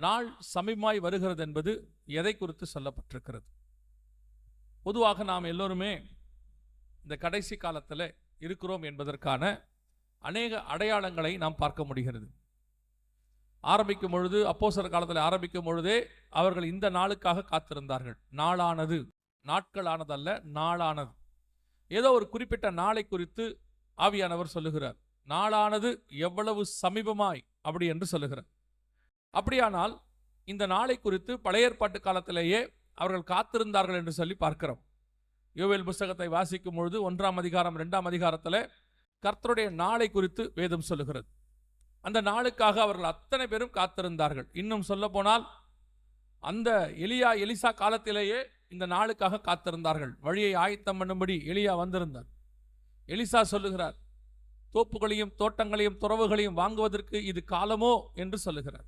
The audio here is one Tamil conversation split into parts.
நாள் சமீபமாய் வருகிறது என்பது எதை குறித்து சொல்லப்பட்டிருக்கிறது? பொதுவாக நாம் எல்லோருமே இந்த கடைசி காலத்தில் இருக்கிறோம் என்பதற்கான அநேக அடையாளங்களை நாம் பார்க்க முடிகிறது. ஆரம்பிக்கும் பொழுது அப்போஸ்தலர் காலத்தில் ஆரம்பிக்கும் பொழுதே அவர்கள் இந்த நாளுக்காக காத்திருந்தார்கள். நாளானது. நாட்களானதல்ல நாளானது. ஏதோ ஒரு குறிப்பிட்ட நாளை குறித்து ஆவியானவர் சொல்லுகிறார். நாளானது எவ்வளவு சமீபமாய் அப்படி என்று சொல்லுகிறார். அப்படியானால் இந்த நாளை குறித்து பழைய ஏற்பாட்டு காலத்திலேயே அவர்கள் காத்திருந்தார்கள் என்று சொல்லி பார்க்கிறோம். யோவேல் புஸ்தகத்தை வாசிக்கும் பொழுது ஒன்றாம் அதிகாரம் ரெண்டாம் அதிகாரத்தில் கர்த்தருடைய நாளை குறித்து வேதம் சொல்லுகிறது. அந்த நாளுக்காக அவர்கள் அத்தனை பேரும் காத்திருந்தார்கள். இன்னும் சொல்ல போனால் அந்த எலியா எலிசா காலத்திலேயே இந்த நாளுக்காக காத்திருந்தார்கள். வழியை ஆயத்தம் பண்ணும்படி எலியா வந்திருந்தார். எலிசா சொல்லுகிறார் தோப்புகளையும் தோட்டங்களையும் துறவுகளையும் வாங்குவதற்கு இது காலமோ? என்று சொல்லுகிறார்.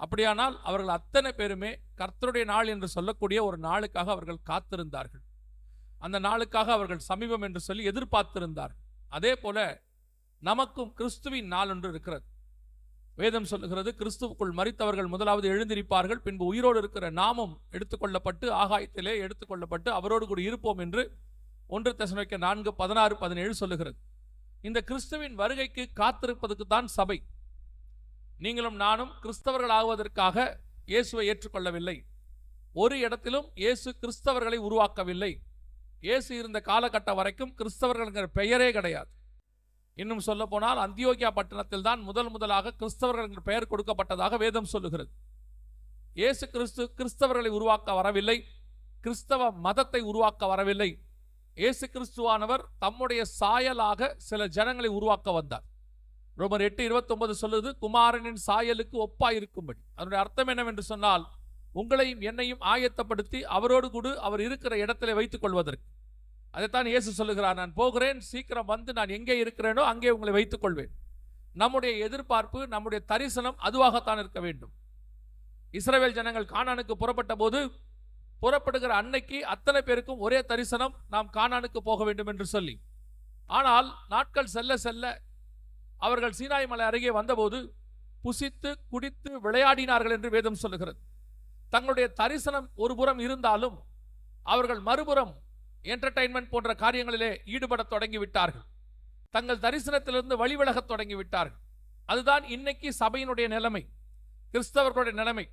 அப்படியானால் அவர்கள் அத்தனை பேருமே கர்த்தருடைய நாள் என்று சொல்லக்கூடிய ஒரு நாளுக்காக அவர்கள் காத்திருந்தார்கள். அந்த நாளுக்காக அவர்கள் சமீபம் என்று சொல்லி எதிர்பார்த்திருந்தார்கள் அதே போல நமக்கும் கிறிஸ்துவின் நாள் ஒன்று இருக்கிறது. வேதம் சொல்லுகிறது கிறிஸ்துவுக்குள் மறித்தவர்கள் முதலாவது எழுந்திருப்பார்கள் பின்பு உயிரோடு இருக்கிற நாமும் எடுத்துக்கொள்ளப்பட்டு ஆகாயத்திலே எடுத்துக்கொள்ளப்பட்டு அவரோடு கூட இருப்போம் என்று ஒன்று தசமிக்க நான்கு பதினாறு பதினேழு சொல்லுகிறது. இந்த கிறிஸ்துவின் வருகைக்கு காத்திருப்பதுக்கு தான் சபை. நீங்களும் நானும் கிறிஸ்தவர்கள் ஆகுவதற்காக இயேசுவை ஏற்றுக்கொள்ளவில்லை. ஒரு இடத்திலும் இயேசு கிறிஸ்தவர்களை உருவாக்கவில்லை. இயேசு இருந்த காலகட்டம் வரைக்கும் கிறிஸ்தவர்கள்ங்கிற பெயரே கிடையாது. இன்னும் சொல்ல போனால் அந்தியோகியா பட்டணத்தில் தான் முதல் முதலாக கிறிஸ்தவர்கள் என்ற பெயர் கொடுக்கப்பட்டதாக வேதம் சொல்லுகிறது. இயேசு கிறிஸ்து கிறிஸ்தவர்களை உருவாக்க வரவில்லை. கிறிஸ்தவ மதத்தை உருவாக்க வரவில்லை. இயேசு கிறிஸ்துவானவர் தம்முடைய சாயலாக சில ஜனங்களை உருவாக்க வந்தார். ரோமர் எட்டு இருபத்தொன்பது சொல்லுது குமாரனின் சாயலுக்கு ஒப்பாயிருக்கும்படி அதனுடைய அர்த்தம் என்னவென்று சொன்னால் உங்களையும் என்னையும் ஆயத்தப்படுத்தி அவரோடு கூட அவர் இருக்கிற இடத்திலே வைத்துக் கொள்வதற்கு. அதைத்தான் இயேசு சொல்லுகிறார் நான் போகிறேன் சீக்கிரம் வந்து நான் எங்கே இருக்கிறேனோ அங்கே உங்களை வைத்துக் கொள்வேன். நம்முடைய எதிர்பார்ப்பு நம்முடைய தரிசனம் அதுவாகத்தான் இருக்க வேண்டும். இஸ்ரேல் ஜனங்கள் கானானுக்கு புறப்பட்ட போது புறப்படுகிற அன்னைக்கு அத்தனை பேருக்கும் ஒரே தரிசனம் நாம் கானானுக்கு போக வேண்டும் என்று சொல்லி. ஆனால் நாட்கள் செல்ல செல்ல அவர்கள் சீனாய் மலை அருகே வந்தபோது புசித்து குடித்து விளையாடினார்கள் என்று வேதம் சொல்லுகிறது. தங்களுடைய தரிசனம் ஒரு புறம் இருந்தாலும் அவர்கள் மறுபுறம் என்டர்டைன்மெண்ட் போன்ற காரியங்களிலே ஈடுபடத் தொடங்கி விட்டார்கள் தங்கள் தரிசனத்திலிருந்து வழிவிலகத் தொடங்கி விட்டார்கள் அதுதான் இன்னைக்கு சபையினுடைய நிலைமை கிறிஸ்தவர்களுடைய நிலைமை.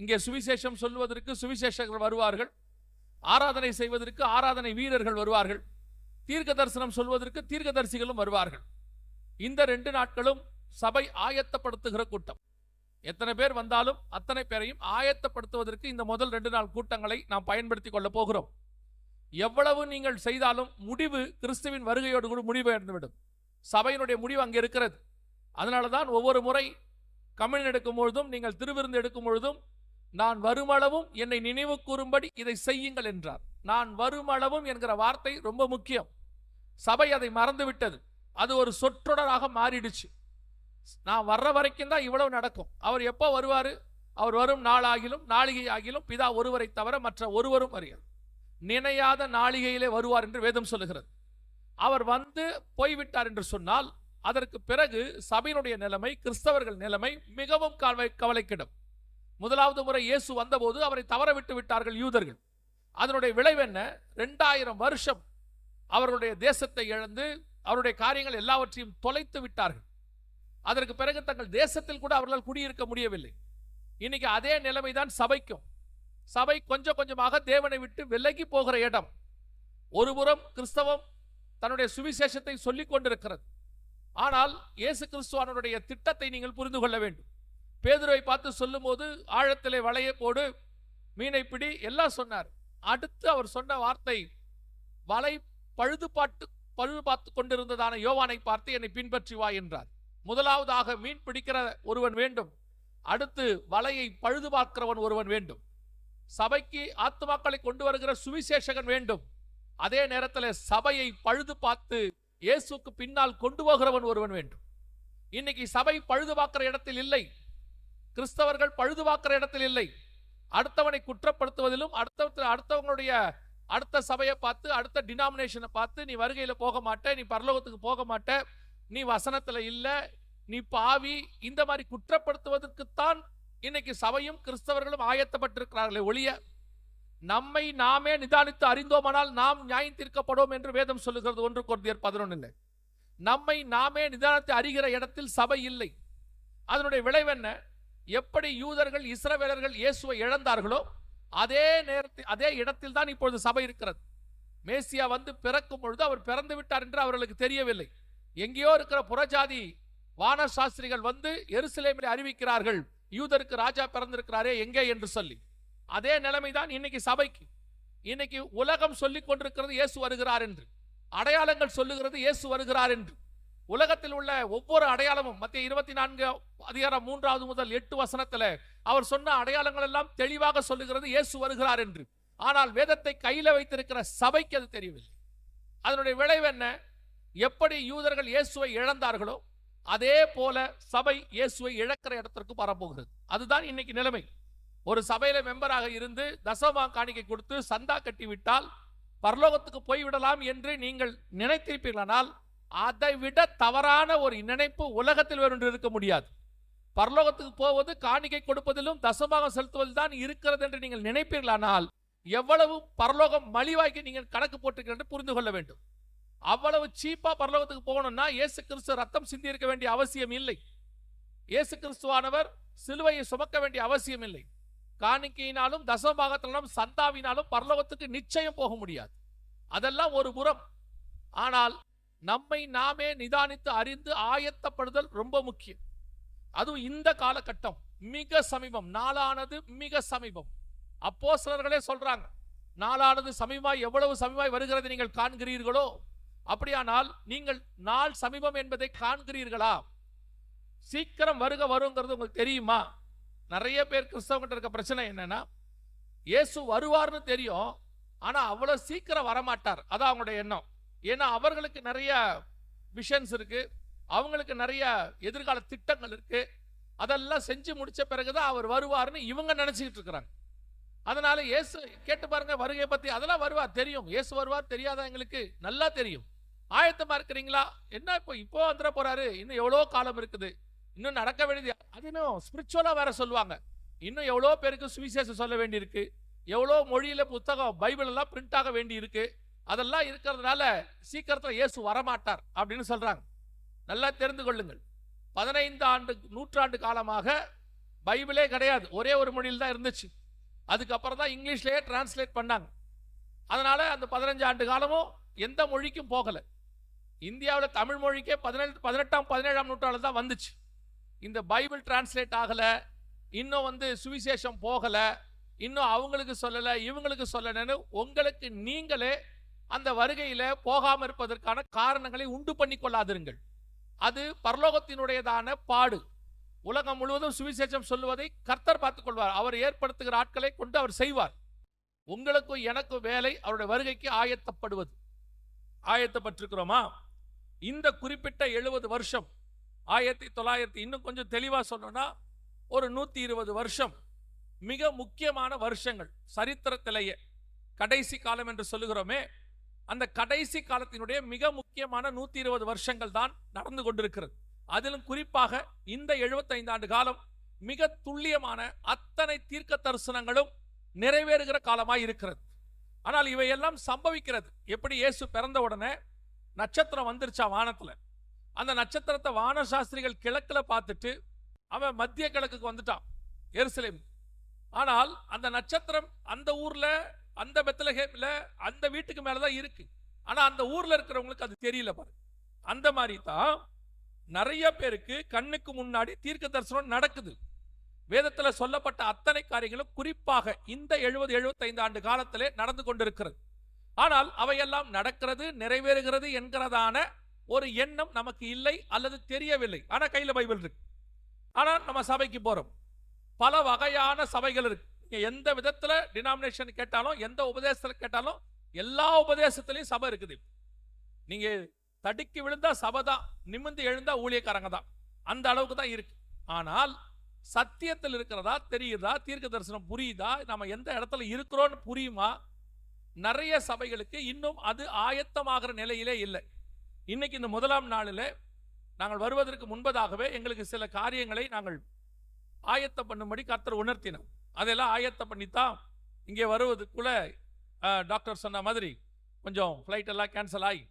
இங்கே சுவிசேஷம் சொல்வதற்கு சுவிசேஷர்கள் வருவார்கள் ஆராதனை செய்வதற்கு ஆராதனை வீரர்கள் வருவார்கள் தீர்க்க தரிசனம் சொல்வதற்கு தீர்க்கதரிசிகளும் வருவார்கள். இந்த ரெண்டு நாட்களும் சபை ஆயத்தப்படுத்துகிற கூட்டம். எத்தனை பேர் வந்தாலும் அத்தனை பேரையும் ஆயத்தப்படுத்துவதற்கு இந்த முதல் ரெண்டு நாள் கூட்டங்களை நாம் பயன்படுத்தி கொள்ள போகிறோம். எவ்வளவு நீங்கள் செய்தாலும் முடிவு கிறிஸ்துவின் வருகையோடு கூட முடிவு அடைந்துவிடும் சபையினுடைய முடிவு அங்கே இருக்கிறது. அதனால தான் ஒவ்வொரு முறை கமிழ் எடுக்கும் பொழுதும் நீங்கள் திருவிருந்து எடுக்கும் பொழுதும் நான் வருமளவும் என்னை நினைவு கூறும்படி இதை செய்யுங்கள் என்றார். நான் வருமளவும் என்கிற வார்த்தை ரொம்ப முக்கியம். சபை அதை மறந்துவிட்டது. அது ஒரு சொற்றொடராக மாறிடுச்சு. நான் வர்ற வரைக்கும் தான் இவ்வளவு நடக்கும். அவர் எப்போ வருவார்? அவர் வரும் நாளாகிலும் நாளிகை ஆகிலும் பிதா ஒருவரை தவிர மற்ற ஒருவரும் வருகிறார் நினையாத நாளிகையிலே வருவார் என்று வேதம் சொல்லுகிறது. அவர் வந்து போய்விட்டார் என்று சொன்னால் அதற்கு பிறகு சபையினுடைய நிலைமை கிறிஸ்தவர்கள் நிலைமை மிகவும் கவலை கவலைக்கிடும். முதலாவது முறை இயேசு வந்தபோது அவரை தவற விட்டு விட்டார்கள் யூதர்கள். அதனுடைய விளைவு என்ன? ரெண்டாயிரம் வருஷம் அவர்களுடைய தேசத்தை இழந்து அவருடைய காரியங்கள் எல்லாவற்றையும் தொலைத்து விட்டார்கள். அதற்கு பிறகு தங்கள் தேசத்தில் கூட அவர்களால் குடியிருக்க முடியவில்லை. இன்னைக்கு அதே நிலைமை தான் சபைக்கும். சபை கொஞ்சம் கொஞ்சமாக தேவனை விட்டு விலகி போகிற இடம். ஒருபுறம் கிறிஸ்தவம் தன்னுடைய சுவிசேஷத்தை சொல்லிக் கொண்டிருக்கிறது. ஆனால் இயேசு கிறிஸ்துவானுடைய திட்டத்தை நீங்கள் புரிந்து கொள்ள வேண்டும். பேதுரை பார்த்து சொல்லும்போது ஆழத்திலே வளைய போடு மீனை பிடி எல்லாம் சொன்னார். அடுத்து அவர் சொன்ன வார்த்தை வலை பழுதுபாட்டு பழுது பார்த்து கொண்டிருந்ததான யோவானை பார்த்து என்னை பின்பற்றி வா என்றார் முதலாவதாக மீன் பிடிக்கிற ஒருவன் வேண்டும். அடுத்து வலையை பழுது பார்க்கிறவன் ஒருவன் வேண்டும். சபைக்கு ஆத்துமாக்களை கொண்டு வருகிற சுவிசேஷகன் வேண்டும். அதே நேரத்தில் சபையை பழுது பார்த்து இயேசுக்கு பின்னால் கொண்டு போகிறவன் ஒருவன் வேண்டும். இன்னைக்கு சபை பழுது பார்க்கிற இடத்தில் இல்லை. கிறிஸ்தவர்கள் பழுது பார்க்கிற இடத்தில் இல்லை. அடுத்தவனை குற்றப்படுத்துவதிலும் அடுத்த அடுத்தவங்களுடைய அடுத்த சபையை பார்த்து அடுத்த டினாமினேஷனை பார்த்து நீ வருகையில போக மாட்டே நீ பரலோகத்துக்கு போக மாட்ட நீ வசனத்துல இல்லை நீ பாவி. இந்த மாதிரி குற்றப்படுத்துவதற்குத்தான் இன்னைக்கு சபையும் கிறிஸ்தவர்களும் ஆயத்தப்பட்டிருக்கிறார்களே ஒழிய நம்மை நாமே நிதானித்து அறிந்தோமானால் நாம் நியாயம் தீர்க்கப்படும் என்று வேதம் சொல்லுகிறது ஒன்று கொர்ந்தியர் பதினொன்னு நம்மை நாமே நிதானத்தை அறிகிற இடத்தில் சபை இல்லை. அதனுடைய விளைவு என்ன? எப்படி யூதர்கள் இஸ்ரவேலர்கள் இயேசுவை இழந்தார்களோ அதே நேரத்தில் அதே இடத்தில் தான் இப்பொழுது சபை இருக்கிறது. மேசியா வந்து பிறக்கும் பொழுது அவர் பிறந்து விட்டார் என்று அவர்களுக்கு தெரியவில்லை. எங்கேயோ இருக்கிற புறஜாதி வான சாஸ்திரிகள் வந்து எருசலேமில் அறிவிக்கிறார்கள் யூதருக்கு ராஜா பிறந்திருக்கிறாரே எங்கே என்று சொல்லி. அதே நிலைமைதான் இன்னைக்கு சபைக்கு. இன்னைக்கு உலகம் சொல்லிக் கொண்டிருக்கிறது இயேசு வருகிறார் என்று. அடையாளங்கள் சொல்லுகிறது இயேசு வருகிறார் என்று. உலகத்தில் உள்ள ஒவ்வொரு அடையாளமும் மத்திய இருபத்தி நான்கு அதிகாரம் மூன்றாவது முதல் எட்டு வசனத்துல அவர் சொன்ன அடையாளங்கள் எல்லாம் தெளிவாக சொல்லுகிறது இயேசு வருகிறார் என்று. ஆனால் வேதத்தை கையில வைத்திருக்கிற சபைக்கு அது தெரியவில்லை. அதனுடைய விளைவு என்ன? எப்படி யூதர்கள் இயேசுவை இழந்தார்களோ அதே போல சபை இயேசுவை இழக்கிற இடத்திற்கு வரப்போகிறது அதுதான் இன்னைக்கு நிலைமை. ஒரு சபையில மெம்பராக இருந்து தசமா காணிக்கை கொடுத்து சந்தா கட்டிவிட்டால் பரலோகத்துக்கு போய்விடலாம் என்று நீங்கள் நினைத்திருப்பீர்களானால் அதை விட தவறான ஒரு நினைப்பு உலகத்தில் வேறொன்று இருக்க முடியாது. பரலோகத்துக்கு போவது காணிக்கை கொடுப்பதிலும் தசமாக செலுத்துவதில் தான் இருக்கிறது என்று நீங்கள் நினைப்பீர்களானால் எவ்வளவு பரலோகம் மலிவாய்க்கு நீங்கள் கணக்கு போட்டிருக்கிறீர்கள் புரிந்து கொள்ள வேண்டும். அவ்வளவு சீப்பா பரலோகத்துக்கு போகணும்னா இயேசு கிறிஸ்து ரத்தம் சிந்தி இருக்க வேண்டிய அவசியம் இல்லை. இயேசு கிறிஸ்துவானவர் சிலுவையை சுமக்க வேண்டிய அவசியம் இல்லை. காணிக்கையினாலும் தசமபாகத்தினாலும் சந்தாவினாலும் பரலோகத்துக்கு நிச்சயம் போக முடியாது. அதெல்லாம் ஒரு புறம். ஆனால் நம்மை நாமே நிதானித்து அறிந்து ஆயத்தப்படுதல் ரொம்ப முக்கியம். அதுவும் இந்த காலகட்டம். மிக சமீபம். நாளானது மிக சமீபம். அப்போ சிலர்களே சொல்றாங்க நாளானது சமீபமாய் எவ்வளவு சமீபமாய் வருகிறது நீங்கள் காண்கிறீர்களோ? அப்படியானால் நீங்கள் நாள் சமீபம் என்பதை காண்கிறீர்களா? சீக்கிரம் வருக வருங்கிறது உங்களுக்கு தெரியுமா? நிறைய பேர் கிறிஸ்தவங்கிட்ட இருக்க பிரச்சனை என்னன்னா இயேசு வருவார்னு தெரியும் ஆனா அவ்வளவு சீக்கிரம் வரமாட்டார். அதான் அவங்களுடைய எண்ணம். ஏன்னா அவர்களுக்கு நிறைய விஷன்ஸ் இருக்கு. அவங்களுக்கு நிறைய எதிர்கால திட்டங்கள் இருக்கு. அதெல்லாம் செஞ்சு முடிச்ச பிறகுதான் அவர் வருவார்னு இவங்க நினைச்சுக்கிட்டு இருக்கிறாங்க. அதனால இயேசு கேட்டு பாருங்க வருகை பத்தி அதெல்லாம் வருவார் தெரியும். இயேசு வருவார் தெரியாதா எங்களுக்கு? நல்லா தெரியும். ஆயத்தமா இருக்கிறீங்களா? என்ன இப்போ இப்போ வந்துட போறாரு. இன்னும் எவ்வளோ காலம் இருக்குது. இன்னும் நடக்க வேண்டியது அது இன்னும் ஸ்பிரிச்சுவலா வேற சொல்லுவாங்க. இன்னும் எவ்வளோ பேருக்கு சுவிசேஷம் சொல்ல வேண்டியிருக்கு. எவ்வளோ மொழியில புத்தகம் பைபிள் எல்லாம் பிரிண்ட் ஆக வேண்டி இருக்கு அதெல்லாம் இருக்கிறதுனால சீக்கிரத்தில் இயேசு வரமாட்டார் அப்படின்னு சொல்கிறாங்க நல்லா தெரிந்து கொள்ளுங்கள். பதினைந்து ஆண்டு நூற்றாண்டு காலமாக பைபிளே கிடையாது. ஒரே ஒரு மொழியில் தான் இருந்துச்சு. அதுக்கப்புறம் தான் இங்கிலீஷ்லேயே டிரான்ஸ்லேட் பண்ணாங்க. அதனால் அந்த பதினஞ்சு ஆண்டு காலமும் எந்த மொழிக்கும் போகலை. இந்தியாவில் தமிழ் மொழிக்கே பதினெட்டு பதினெட்டாம் பதினேழாம் நூற்றாண்டு தான் வந்துச்சு. இந்த பைபிள் டிரான்ஸ்லேட் ஆகலை. இன்னும் வந்து சுவிசேஷம் போகலை. இன்னும் அவங்களுக்கு சொல்லலை இவங்களுக்கு சொல்லலைன்னு உங்களுக்கு நீங்களே அந்த வருகையில போகாம இருப்பதற்கான காரணங்களை உண்டு பண்ணி கொள்ளாதிருங்கள். அது பரலோகத்தினுடையதான பாடு. உலகம் முழுவதும் சுவிசேஷம் சொல்லுவதை கர்த்தர் பார்த்துக் கொள்வார். அவர் ஏற்படுத்துகிற ஆட்களை கொண்டு அவர் செய்வார். உங்களுக்கும் எனக்கும் வேலை அவருடைய வருகைக்கு ஆயத்தப்படுவது. ஆயத்தப்பட்டிருக்கிறோமா? இந்த குறிப்பிட்ட எழுபது வருஷம் ஆயிரத்தி தொள்ளாயிரத்தி இன்னும் கொஞ்சம் தெளிவாக சொல்லணும்னா ஒரு நூற்றி இருபது வருஷம் மிக முக்கியமான வருஷங்கள். சரித்திரத்திலேயே கடைசி காலம் என்று சொல்லுகிறோமே அந்த கடைசி காலத்தினுடைய மிக முக்கியமான நூத்தி இருபது வருஷங்கள் தான் நடந்து கொண்டிருக்கிறது. அதிலும் குறிப்பாக இந்த 75 ஆண்டு காலம் மிக துல்லியமான அத்தனை தீர்க்க தரிசனங்களும் நிறைவேறுகிற காலமாக இருக்கிறது. ஆனால் இவையெல்லாம் சம்பவிக்கிறது. எப்படி இயேசு பிறந்த உடனே நட்சத்திரம் வந்துருச்சா வானத்துல? அந்த நட்சத்திரத்தை வான சாஸ்திரிகள் கிழக்குல பார்த்துட்டு அவன் மத்திய கிழக்குக்கு வந்துட்டான் எருசலேம். ஆனால் அந்த நட்சத்திரம் அந்த ஊர்ல அந்த பெத்தலகேமில் அந்த வீட்டுக்கு மேலே தான் இருக்கு. ஆனால் அந்த ஊரில் இருக்கிறவங்களுக்கு அது தெரியல பாரு. அந்த மாதிரி தான் நிறைய பேருக்கு கண்ணுக்கு முன்னாடி தீர்க்க தரிசனம் நடக்குது. வேதத்தில் சொல்லப்பட்ட அத்தனை காரியங்களும் குறிப்பாக இந்த எழுபது 75 ஆண்டு காலத்திலே நடந்து கொண்டிருக்கிறது. ஆனால் அவையெல்லாம் நடக்கிறது நிறைவேறுகிறது என்கிறதான ஒரு எண்ணம் நமக்கு இல்லை அல்லது தெரியவில்லை. ஆனால் கையில் பைபிள் இருக்கு. ஆனால் நம்ம சபைக்கு போகிறோம் பல வகையான சபைகள் இருக்கு. நீங்கள் எந்த விதத்துல டினாமினேஷன் கேட்டாலும் எந்த உபதேசத்துல கேட்டாலும் எல்லா உபதேசத்துலையும் சபை இருக்குது. நீங்க தடுக்கி விழுந்தா சபை தான் நிமிர்ந்து எழுந்தா ஊழியக்காரங்க தான். அந்த அளவுக்கு தான் இருக்கு. ஆனால் சத்தியத்தில் இருக்கிறதா தெரியுதா தீர்க்க தரிசனம் புரியுதா நம்ம எந்த இடத்துல இருக்கிறோம்னு புரியுமா? நிறைய சபைகளுக்கு இன்னும் அது ஆயத்தமாகிற நிலையிலே இல்லை. இன்னைக்கு இந்த முதலாம் நாளில் நாங்கள் வருவதற்கு முன்பதாகவே எங்களுக்கு சில காரியங்களை நாங்கள் ஆயத்தம் பண்ணும்படி கர்த்தர் உணர்த்தினோம் அதெல்லாம் ஆயத்தம் பண்ணித்தான் இங்கே வருவதுக்குள்ள டாக்டர் சொன்ன மாதிரி கொஞ்சம் ஃப்ளைட் எல்லாம் கேன்சல் ஆகி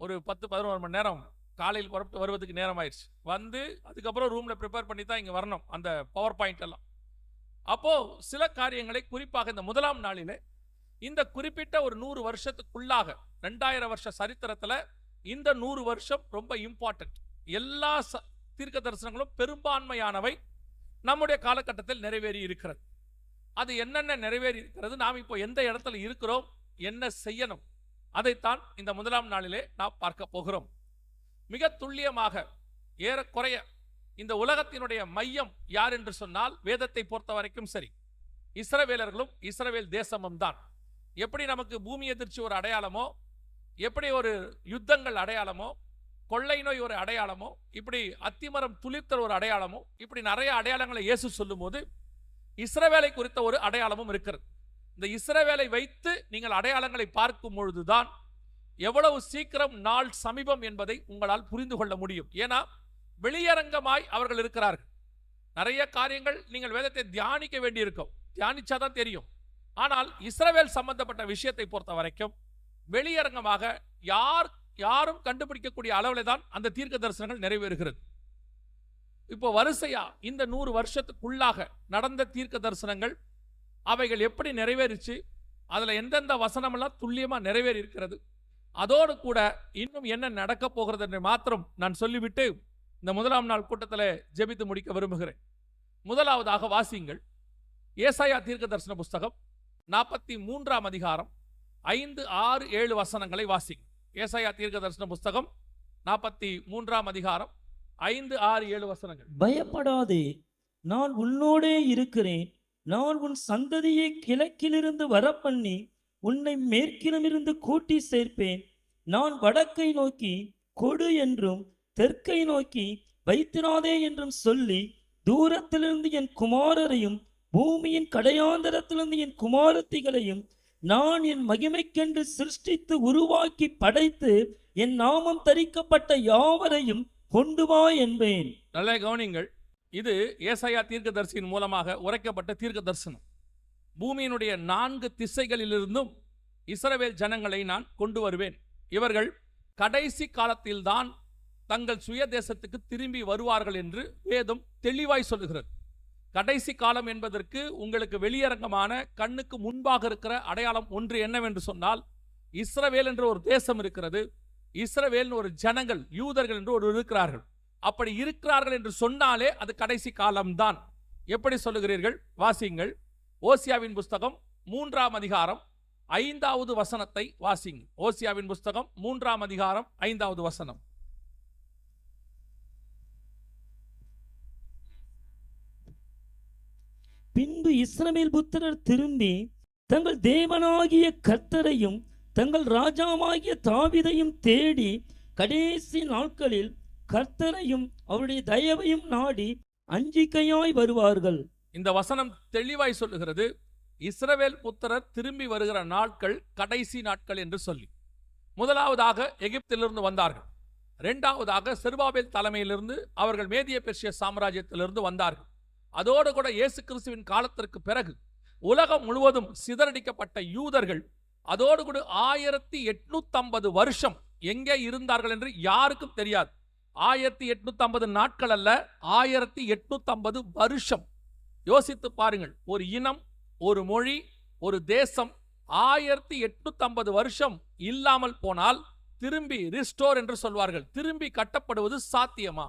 ஒரு பத்து பதினோரு மணி நேரம் காலையில் புறப்பட்டு வருவதுக்கு நேரம் ஆயிடுச்சு வந்து அதுக்கப்புறம் ரூமில் ப்ரிப்பேர் பண்ணி தான் இங்கே வரணும் அந்த பவர் பாயிண்ட் எல்லாம். அப்போது சில காரியங்களை குறிப்பாக இந்த முதலாம் நாளில் இந்த குறிப்பிட்ட ஒரு நூறு வருஷத்துக்குள்ளாக ரெண்டாயிரம் வருஷ சரித்திரத்தில் இந்த நூறு வருஷம் ரொம்ப இம்பார்ட்டன்ட் எல்லா ச தீர்க்க தரிசனங்களும் பெரும்பான்மையானவை நம்முடைய காலகட்டத்தில் நிறைவேறி இருக்கிறது. அது என்னென்ன நிறைவேறி இருக்கிறது நாம் இப்போ எந்த இடத்துல இருக்கிறோம் என்ன செய்யணும் அதைத்தான் இந்த முதலாம் நாளிலே நாம் பார்க்க போகிறோம். மிக துல்லியமாக ஏறக்குறைய இந்த உலகத்தினுடைய மையம் யார் என்று சொன்னால் வேதத்தை பொறுத்த வரைக்கும் சரி இஸ்ரவேலர்களும் இஸ்ரவேல் தேசமும் தான் எப்படி நமக்கு பூமி எதிர்ச்சி ஒரு அடையாளமோ எப்படி ஒரு யுத்தங்கள் அடையாளமோ கொள்ளை நோய் ஒரு அடையாளமோ இப்படி அத்திமரம் துளிர்த்தல் ஒரு அடையாளமோ இப்படி நிறைய அடையாளங்களை இயேசு சொல்லும்போது இஸ்ரவேலை குறித்த ஒரு அடையாளமும் இருக்கிறது. இந்த இஸ்ரவேலை வைத்து நீங்கள் அடையாளங்களை பார்க்கும் பொழுதுதான் எவ்வளவு சீக்கிரம் நாள் சமீபம் என்பதை உங்களால் புரிந்து கொள்ள முடியும். ஏன்னா வெளியரங்கமாய் அவர்கள் இருக்கிறார்கள். நிறைய காரியங்கள் நீங்கள் வேதத்தை தியானிக்க வேண்டியிருக்கும். தியானிச்சாதான் தெரியும். ஆனால் இஸ்ரவேல் சம்பந்தப்பட்ட விஷயத்தை பொறுத்த வரைக்கும் வெளியரங்கமாக யார் யாரும் கண்டுபிடிக்கக்கூடிய அளவில் தான் அந்த தீர்க்க தரிசனங்கள் நிறைவேறுகிறது. இப்போ வரிசையா இந்த நூறு வருஷத்துக்குள்ளாக நடந்த தீர்க்க தரிசனங்கள் அவைகள் எப்படி நிறைவேறிச்சு அதுல எந்தெந்த வசனமெல்லாம் துல்லியமா நிறைவேறி இருக்கிறது அதோடு கூட இன்னும் என்ன நடக்க போகிறது என்று மாத்திரம் நான் சொல்லிவிட்டு இந்த முதலாம் நாள் கூட்டத்தில் ஜெபித்து முடிக்க விரும்புகிறேன். முதலாவதாக வாசியுங்கள். ஏசாயா தீர்க்க தரிசன புஸ்தகம் நாற்பத்தி மூன்றாம் அதிகாரம் ஐந்து ஆறு ஏழு வசனங்களை வாசிங்க ஏசாயா தீர்க்க தரிசன புஸ்தகம் நாற்பத்தி மூன்றாம் அதிகாரம் ஐந்து ஆறு ஏழு வசனங்கள். பயப்படாதே நான் உன்னோடே இருக்கிறேன். நான் உன் சந்ததியை கிழக்கிலிருந்து வரப்பண்ணி உன்னை மேற்கிலமிருந்து கூட்டி சேர்ப்பேன். நான் வடக்கை நோக்கி கொடு என்றும் தெற்கை நோக்கி வைத்திராதே என்றும் சொல்லி தூரத்திலிருந்து என் குமாரரையும் பூமியின் கடையாந்தரத்திலிருந்து என் குமாரத்திகளையும் நான் என் மகிமைக்கென்று சிருஷ்டித்து உருவாக்கி படைத்து என் நாமம் தரிக்கப்பட்ட யாவரையும் கொண்டு வா என்பேன். நல்லா கவனிங்கள் இது ஏசாயா தீர்க்கதரிசியின் மூலமாக உரைக்கப்பட்ட தீர்க்க தரிசனம் பூமியினுடைய நான்கு திசைகளிலிருந்தும் இஸ்ரவேல் ஜனங்களை நான் கொண்டு வருவேன். இவர்கள் கடைசி காலத்தில்தான் தங்கள் சுய தேசத்துக்கு திரும்பி வருவார்கள் என்று வேதம் தெளிவாய் சொல்லுகிறது. கடைசி காலம் என்பதற்கு உங்களுக்கு வெளியரங்கமான கண்ணுக்கு முன்பாக இருக்கிற அடையாளம் ஒன்று என்னவென்று சொன்னால் இஸ்ரவேல் என்ற ஒரு தேசம் இருக்கிறது. இஸ்ரவேல்னு ஒரு ஜனங்கள் யூதர்கள் என்று ஒரு இருக்கிறார்கள். அப்படி இருக்கிறார்கள் என்று சொன்னாலே அது கடைசி காலம்தான். எப்படி சொல்லுகிறீர்கள்? வாசிங்கள் ஓசியாவின் புஸ்தகம் மூன்றாம் அதிகாரம் ஐந்தாவது வசனத்தை வாசிங்க ஓசியாவின் புஸ்தகம் மூன்றாம் அதிகாரம் ஐந்தாவது வசனம். பின்பு இஸ்ரவேல் புத்திரர் திரும்பி தங்கள் தேவனாகிய கர்த்தரையும் தங்கள் ராஜாவாகிய தாவிதையும் தேடி கடைசி நாட்களில் கர்த்தரையும் அவருடைய தயவையும் நாடி அஞ்சிக்கையாய் வருவார்கள். இந்த வசனம் தெளிவாய் சொல்லுகிறது. இஸ்ரவேல் புத்திரர் திரும்பி வருகிற நாட்கள் கடைசி நாட்கள் என்று சொல்லி. முதலாவதாக எகிப்திலிருந்து வந்தார்கள். ரெண்டாவதாக செருபாபேல் தலைமையிலிருந்து அவர்கள் மேதிய பெர்ஷிய சாம்ராஜ்யத்திலிருந்து வந்தார்கள். அதோடு கூட இயேசு கிறிஸ்துவின் காலத்திற்கு பிறகு உலகம் முழுவதும் சிதறடிக்கப்பட்ட யூதர்கள் அதோடு கூட ஆயிரத்தி எட்நூத்தம்பது வருஷம் எங்கே இருந்தார்கள் என்று யாருக்கும் தெரியாது. ஆயிரத்தி எட்நூத்தம்பது நாட்கள் அல்ல ஆயிரத்தி எட்நூத்தம்பது வருஷம். யோசித்து பாருங்கள் ஒரு இனம் ஒரு மொழி ஒரு தேசம் ஆயிரத்தி எட்நூத்தம்பது வருஷம் இல்லாமல் போனால் திரும்பி ரிஸ்டோர் என்று சொல்வார்கள். திரும்பி கட்டப்படுவது சாத்தியமா?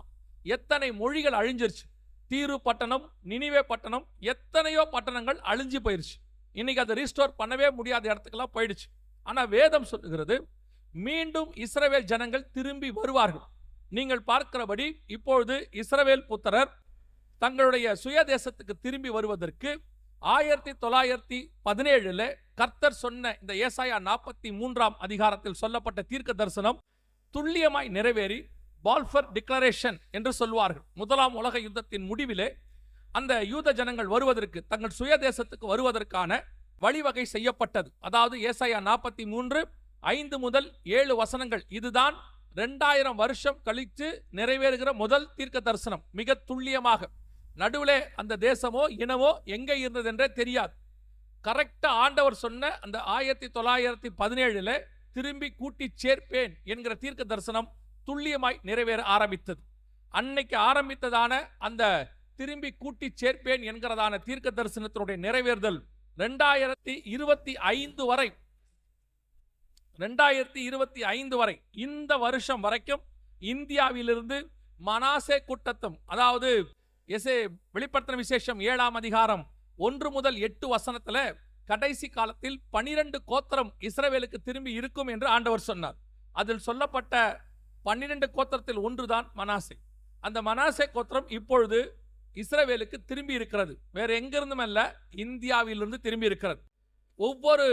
எத்தனை மொழிகள் அழிஞ்சிருச்சு? தீரு பட்டணம் நினிவே பட்டணம் எத்தனையோ பட்டணங்கள் அழிஞ்சு போயிருச்சு. இன்னைக்கு அதை ரீஸ்டோர் பண்ணவே முடியாத இடத்துக்கெல்லாம் போயிடுச்சு. ஆனா வேதம் சொல்லுகிறது மீண்டும் இஸ்ரவேல் ஜனங்கள் திரும்பி வருவார்கள். நீங்கள் பார்க்கிறபடி இப்பொழுது இஸ்ரவேல் புத்திரர் தங்களுடைய சுய தேசத்துக்கு திரும்பி வருவதற்கு ஆயிரத்தி தொள்ளாயிரத்தி பதினேழுல கர்த்தர் சொன்ன இந்த ஏசாயா நாற்பத்தி மூன்றாம் அதிகாரத்தில் சொல்லப்பட்ட தீர்க்க தரிசனம் துல்லியமாய் நிறைவேறி பால்ஃபர் டிக்ளரேஷன் என்று சொல்வார்கள். முதலாம் உலக யுத்தத்தின் முடிவிலே அந்த யூத ஜனங்கள் வருவதற்கு தங்கள் சுய தேசத்துக்கு வருவதற்கான வழிவகை செய்யப்பட்டது. அதாவது ஏசாயா நாற்பத்தி மூன்று ஐந்து முதல் ஏழு வசனங்கள். இதுதான் ரெண்டாயிரம் வருஷம் கழித்து நிறைவேறுகிற முதல் தீர்க்க தரிசனம் மிக துல்லியமாக. நடுவிலே அந்த தேசமோ இனமோ எங்கே இருந்தது என்றே தெரியாது. கரெக்டா ஆண்டவர் சொன்ன அந்த ஆயிரத்தி தொள்ளாயிரத்தி பதினேழுல திரும்பி கூட்டி சேர்ப்பேன் என்கிற தீர்க்க தரிசனம் துல்லியமாய் நிறைவேற ஆரம்பித்தது. அன்னைக்கு ஆரம்பித்ததான அந்த திரும்பி கூட்டி சேர்ப்பேன் என்கிறதான தீர்க்க தரிசனத்தினுடைய நிறைவேறுதல் ரெண்டாயிரத்தி இருபத்தி ஐந்து வரை. ரெண்டாயிரத்தி இருபத்தி ஐந்து வரை. இந்த வருஷம் வரைக்கும் இந்தியாவிலிருந்து மனாசே கூட்டத்தும் அதாவது எசே வெளிப்படுத்தின விசேஷம் ஏழாம் அதிகாரம் ஒன்று முதல் எட்டு வசனத்துல கடைசி காலத்தில் பனிரெண்டு கோத்திரம் இஸ்ரேவேலுக்கு திரும்பி இருக்கும் என்று ஆண்டவர் சொன்னார். அதில் சொல்லப்பட்ட பன்னிரண்டு கோத்திரத்தில் ஒன்றுதான் மனாசே. அந்த மனாசே கோத்திரம் இப்பொழுது இஸ்ரேவேலுக்கு திரும்பி இருக்கிறது. வேற எங்கிருந்தும் அல்ல இந்தியாவிலிருந்து திரும்பி இருக்கிறது. ஒவ்வொரு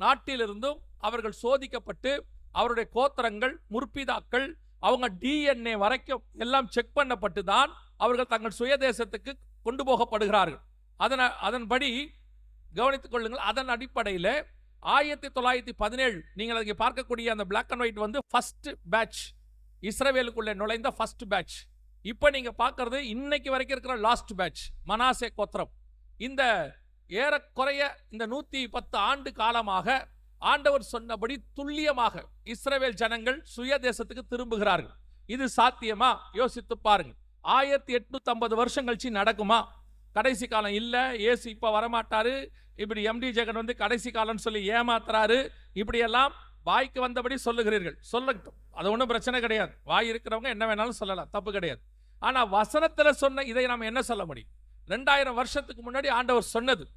நாட்டிலிருந்தும் அவர்கள் சோதிக்கப்பட்டு அவருடைய கோத்திரங்கள் முற்பிதாக்கள் அவங்க டிஎன்ஏ வரைக்கும் எல்லாம் செக் பண்ணப்பட்டு தான் அவர்கள் தங்கள் சுயதேசத்துக்கு கொண்டு போகப்படுகிறார்கள். அதன அதன்படி கவனித்துக் கொள்ளுங்கள் அதன் அடிப்படையில் ஆயிரத்தி தொள்ளாயிரத்தி பதினேழு நீங்கள் அதை பார்க்கக்கூடிய அந்த பிளாக் அண்ட் ஒயிட் வந்து ஃபர்ஸ்ட் பேட்ச் இஸ்ரவேலுக்குள்ளே நுழைந்த ஃபர்ஸ்ட் பேட்ச் இப்போ நீங்கள் பார்க்கறது இன்னைக்கு வரைக்கும் இருக்கிற லாஸ்ட் பேட்ச் மனாசே கோத்திரம். இந்த ஏறக்குறைய இந்த நூற்றி பத்து ஆண்டு காலமாக ஆண்டவர் சொன்னபடி துல்லியமாக இஸ்ரேவேல் ஜனங்கள் சுய தேசத்துக்கு திரும்புகிறார்கள். இது சாத்தியமா? யோசித்து பாருங்க. ஆயிரத்தி எட்நூத்தி ஐம்பது வருஷம் கழிச்சு நடக்குமா? கடைசி காலம் இல்லை. ஏசு இப்போ வரமாட்டாரு. இப்படி எம்டி ஜெகன் வந்து கடைசி காலம்னு சொல்லி ஏமாத்துறாரு. இப்படியெல்லாம் வாய்க்கு வந்தபடி சொல்லுகிறீர்கள். சொல்லட்டும். அது ஒன்றும் பிரச்சனை கிடையாது. வாய் இருக்கிறவங்க என்ன வேணாலும் சொல்லலாம். தப்பு கிடையாது. ஆனா வசனத்துல சொன்ன இதை நாம் என்ன சொல்ல முடியும்? ரெண்டாயிரம் வருஷத்துக்கு முன்னாடி ஆண்டவர் சொன்னது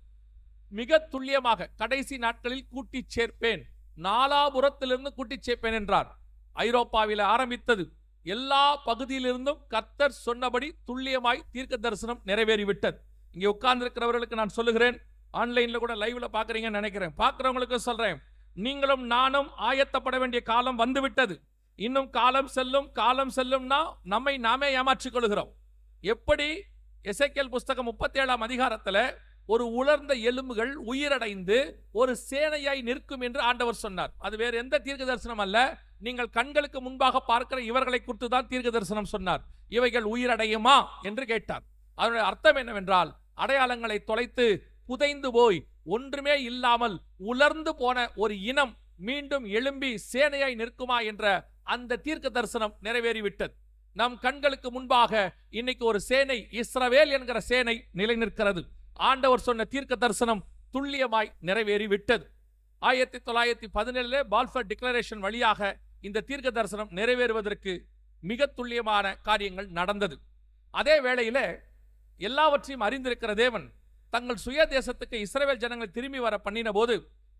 மிக துல்லியமாக கடைசி நாட்களில் கூட்டி சேர்ப்பேன். நாலாபுரத்திலிருந்து கூட்டி சேர்ப்பேன் என்றார். ஐரோப்பாவில் ஆரம்பித்தது. எல்லா பகுதியிலிருந்தும் கர்த்தர் சொன்னபடி துல்லியமாய் தீர்க்க தரிசனம் நிறைவேறிவிட்டது. இங்கே உட்கார்ந்து இருக்கிறவர்களுக்கு நான் சொல்லுகிறேன். ஆன்லைன்ல கூட லைவ்ல பாக்குறீங்கன்னு நினைக்கிறேன். பார்க்குறவங்களுக்கு சொல்றேன். நீங்களும் நானும் ஆயத்தப்பட வேண்டிய காலம் வந்துவிட்டது. இன்னும் காலம் செல்லும் காலம் செல்லும்னா நம்மை நாமே ஏமாற்றிக் கொள்கிறோம் எப்படி? எசைக்கேல் புஸ்தகம் முப்பத்தி ஏழாம் அதிகாரத்துல ஒரு உலர்ந்த எலும்புகள் உயிரடைந்து ஒரு சேனையாய் நிற்கும் என்று ஆண்டவர் சொன்னார். அது வேறு எந்த தீர்க்க தரிசனம் அல்ல. நீங்கள் கண்களுக்கு முன்பாக பார்க்கிற இவர்களை குறித்து தான் தீர்க்க தரிசனம் சொன்னார். இவைகள் உயிரடையுமா? என்று கேட்டார். அதனுடைய அர்த்தம் என்னவென்றால் அடையாளங்களை தொலைத்து புதைந்து போய் ஒன்றுமே இல்லாமல் உலர்ந்து போன ஒரு இனம் மீண்டும் எழும்பி சேனையாய் நிற்குமா என்ற அந்த தீர்க்க தரிசனம் நிறைவேறிவிட்டது. நம் கண்களுக்கு முன்பாக இன்னைக்கு ஒரு சேனை இஸ்ரவேல் என்கிற சேனை நிலை நிற்கிறது ஆண்டவர் சொன்ன தீர்க்க தரிசனம் துல்லியமாய் நிறைவேறிவிட்டது. ஆயிரத்தி தொள்ளாயிரத்தி பதினேழுல பால்ஃபர் டிக்ளரேஷன் வழியாக இந்த தீர்க்க தரிசனம் நிறைவேறுவதற்கு மிக துல்லியமான காரியங்கள் நடந்தது. அதே வேளையில எல்லாவற்றையும் அறிந்திருக்கிற தேவன் தங்கள் சுய தேசத்துக்கு இஸ்ரேல் ஜனங்கள் திரும்பி வர பண்ணின போது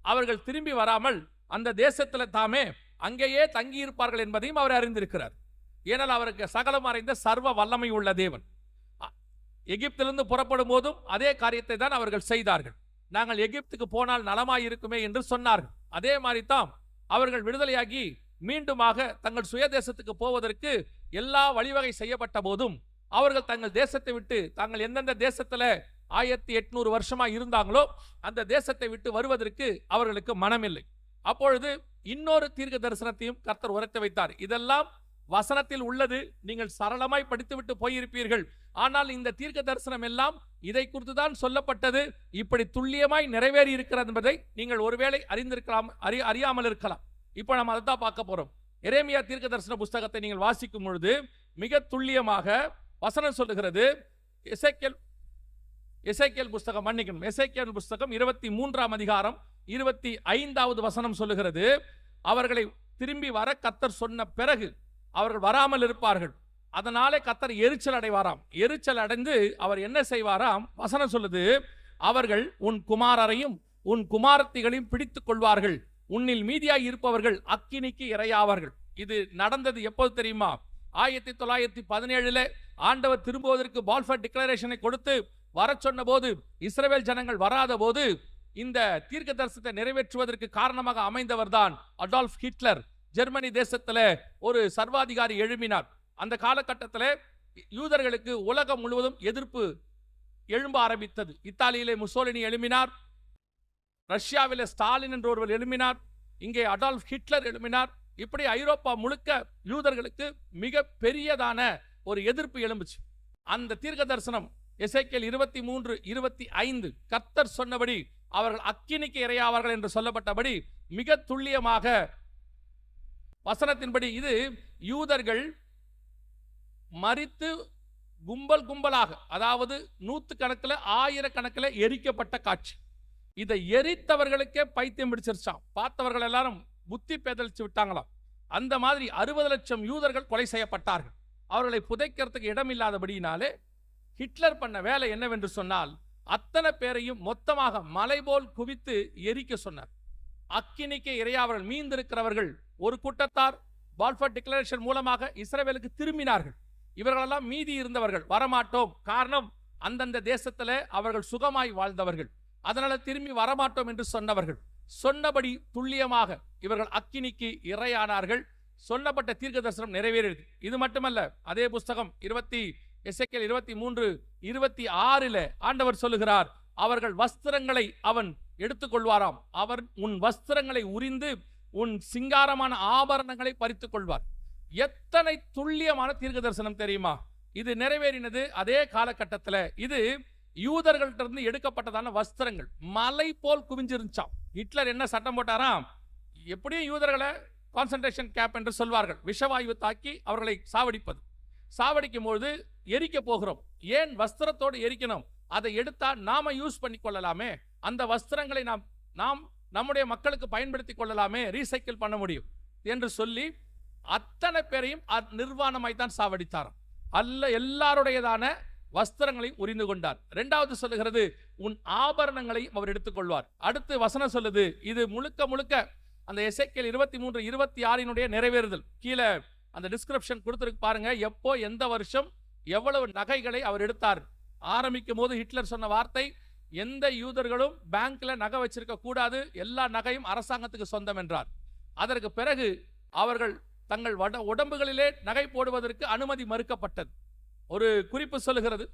அவர்கள் திரும்பி வராமல் அந்த தேசத்துல தாமே அங்கேயே தங்கி இருப்பார்கள் என்பதையும் அவர் அறிந்திருக்கிறார். ஏனால் அவருக்கு சகலம் அறிந்த சர்வ வல்லமை உள்ள தேவன். எகிப்திலிருந்து புறப்படும் போதும் அதே காரியத்தை தான் அவர்கள் செய்தார்கள். நாங்கள் எகிப்துக்கு போனால் நலமாய் இருக்குமே என்று சொன்னார்கள். அதே மாதிரி தான் அவர்கள் விடுதலையாகி மீண்டுமாக தங்கள் சுய தேசத்துக்கு போவதற்கு எல்லா வழிவகை செய்யப்பட்ட போதும் அவர்கள் தங்கள் தேசத்தை விட்டு தாங்கள் எந்தெந்த தேசத்துல ஆயிரத்தி எட்நூறு வருஷமா இருந்தாங்களோ அந்த தேசத்தை விட்டு வருவதற்கு அவர்களுக்கு மனமில்லை. அப்பொழுது இன்னொரு தீர்க்க தரிசனத்தையும் கர்த்தர் உரைத்து வைத்தார். இதெல்லாம் வசனத்தில் உள்ளது. நீங்கள் சரளமாய் படித்துவிட்டு போயிருப்பீர்கள். ஆனால் இந்த தீர்க்க தரிசனம் எல்லாம் இதை குறித்து தான் சொல்லப்பட்டது. இப்படி துல்லியமாய் நிறைவேறி இருக்கிறது என்பதை நீங்கள் ஒருவேளை அறிந்திருக்கலாம் அறி அறியாமல் இருக்கலாம். இப்போ நம்ம அதை தான் பார்க்க போறோம். எரேமியா தீர்க்க தரிசன புஸ்தகத்தை நீங்கள் வாசிக்கும் பொழுது மிக துல்லியமாக வசனம் சொல்லுகிறது. இசைக்கல் எசேக்கியேல் புஸ்தகம் மன்னிக்கணும். எசேக்கியேல் புஸ்தகம் இருபத்தி மூன்றாம் அதிகாரம் இருபத்தி ஐந்தாவது வசனம் சொல்லுகிறது. அவர்களை திரும்பி வர கத்தர் சொன்ன பிறகு அவர்கள் வராமல் இருப்பார்கள். அதனாலே கத்தர் எரிச்சல் அடைவாராம். எரிச்சல் அடைந்து அவர் என்ன செய்வாராம்? வசனம் சொல்லுது அவர்கள் உன் குமாரரையும் உன் குமாரத்திகளையும் பிடித்துக் கொள்வார்கள். உன்னில் மீதியாய் இருப்பவர்கள் அக்கினிக்கு இரையாவார்கள். இது நடந்தது எப்போது தெரியுமா? ஆயிரத்தி தொள்ளாயிரத்தி பதினேழுல ஆண்டவர் திரும்புவதற்கு பால்ஃபர் டிக்ளரேஷனை கொடுத்து வர சொன்ன போது இஸ்ரவேல் ஜனங்கள் வராத போது இந்த தீர்க்க தரிசனத்தை நிறைவேற்றுவதற்கு காரணமாக அமைந்தவர்தான் அடால்ஃப் ஹிட்லர். ஜெர்மனி தேசத்துல ஒரு சர்வாதிகாரி எழுப்பினார் அந்த காலகட்டத்தில் யூதர்களுக்கு உலகம் முழுவதும் எதிர்ப்பு எழும்ப ஆரம்பித்தது. இத்தாலியிலே முசோலினி எழுப்பினார் ரஷ்யாவிலே ஸ்டாலின் என்ற ஒருவர் எழுப்பினார் இங்கே அடால்ஃப் ஹிட்லர் எழுப்பினார் இப்படி ஐரோப்பா முழுக்க யூதர்களுக்கு மிக பெரியதான ஒரு எதிர்ப்பு எழும்புச்சு. அந்த தீர்க்க தரிசனம் எசைக்கேல் இருபத்தி மூன்று இருபத்தி ஐந்து கத்தர் சொன்னபடி அவர்கள் அக்கினிக்கு இரையாவார்கள் என்று சொல்லப்பட்டபடி மிக துல்லியமாக வசனத்தின்படி இது யூதர்கள் மரித்து கும்பல் கும்பலாக அதாவது நூத்து கணக்கில் ஆயிரக்கணக்கில் எரிக்கப்பட்ட காட்சி. இதை எரித்தவர்களுக்கே பைத்தியம் பிடிச்சிருச்சாம். பார்த்தவர்கள் எல்லாரும் புத்தி பேதலிச்சு விட்டாங்களாம். அந்த மாதிரி அறுபது லட்சம் யூதர்கள் கொலை செய்யப்பட்டார்கள். அவர்களை புதைக்கிறதுக்கு இடமில்லாதபடியினாலே ஹிட்லர் பண்ண வேலை என்னவென்று சொன்னால் அத்தனை பேரையும் மொத்தமாக மலை போல் குவித்து எரிக்க சொன்னார். அக்கினிக்கு இரையாவர்கள் மீந்திருக்கிறவர்கள் ஒரு கூட்டத்தார் பால்ஃபர் டிக்ளரேஷன் மூலமாக இஸ்ரேவேலுக்கு திரும்பினார்கள். இவர்களெல்லாம் மீதி இருந்தவர்கள். வரமாட்டோம். காரணம் அந்தந்த தேசத்திலே அவர்கள் சுகமாய் வாழ்ந்தவர்கள். அதனால திரும்பி வரமாட்டோம் என்று சொன்னவர்கள். சொன்னபடி துல்லியமாக இவர்கள் அக்கினிக்கு இரையானார்கள். சொல்லப்பட்ட தீர்க்க தரிசனம் நிறைவேறியது. இது மட்டுமல்ல அதே புஸ்தகம் இருபத்தி எசேக்கியேல் இருபத்தி மூன்று இருபத்தி ஆறில் ஆண்டவர் சொல்லுகிறார் அவர்கள் வஸ்திரங்களை அவன் எடுத்துக்கொள்வாராம். அவர் உன் வஸ்திரங்களை உரிந்து உன் சிங்காரமான ஆபரணங்களை பறித்துக் கொள்வார் எத்தனை துல்லியமான தீர்க்க தரிசனம் தெரியுமா? இது நிறைவேறினது அதே காலகட்டத்தில். இது யூதர்கள்ட்ட இருந்து எடுக்கப்பட்டதான வஸ்திரங்கள். மலை போல் குவிஞ்சிருந்துச்சாம். ஹிட்லர் என்ன சட்டம் போட்டாராம்? எப்படியும் யூதர்களை கான்சன்ட்ரேஷன் கேப் என்று சொல்வார்கள். விஷவாயு தாக்கி அவர்களை சாவடிப்பது. சாவடிக்கும் பொழுது எரிக்க போகிறோம். ஏன் வஸ்திரத்தோடு எரிக்கணும்? அதை எடுத்தால் நாம யூஸ் பண்ணி கொள்ளலாமே அந்த வஸ்திரங்களை நாம் நாம் நம்முடைய மக்களுக்கு பயன்படுத்தி கொள்ளலாமே? ரீசைக்கிள் பண்ண முடியும். என்று சொல்லி அத்தனை பேரையும் அ- நிர்வாணமாய் தான் சாவடித்தாராம். அல்ல எல்லாருடையதான வஸ்திரங்களையும் உரிந்து கொண்டார். ரெண்டாவது சொல்லுகிறது உன் ஆபரணங்களையும் அவர் எடுத்துக்கொள்வார் அடுத்து வசனம் சொல்லுது இது முழுக்க முழுக்க அந்த எசேக்கியேல் இருபத்தி மூன்று இருபத்தி ஆறினுடைய நிறைவேறுதல். கீழே அந்த டிஸ்கிரிப்ஷன் கொடுத்துருக்கு பாருங்க. எப்போ எந்த வருஷம் எவ்வளவு நகைகளை அவர் எடுத்தார். ஆரம்பிக்கும் போது ஹிட்லர் சொன்ன வார்த்தை எந்த யூதர்களும் பேங்க்ல நகை வச்சிருக்க கூடாது. எல்லா நகையும் அரசாங்கத்துக்கு சொந்தம் என்றார். அதற்கு பிறகு அவர்கள் தங்கள் வட உடம்புகளிலே நகை போடுவதற்கு அனுமதி மறுக்கப்பட்டது. ஒரு குறிப்பு சொல்லுகிறது.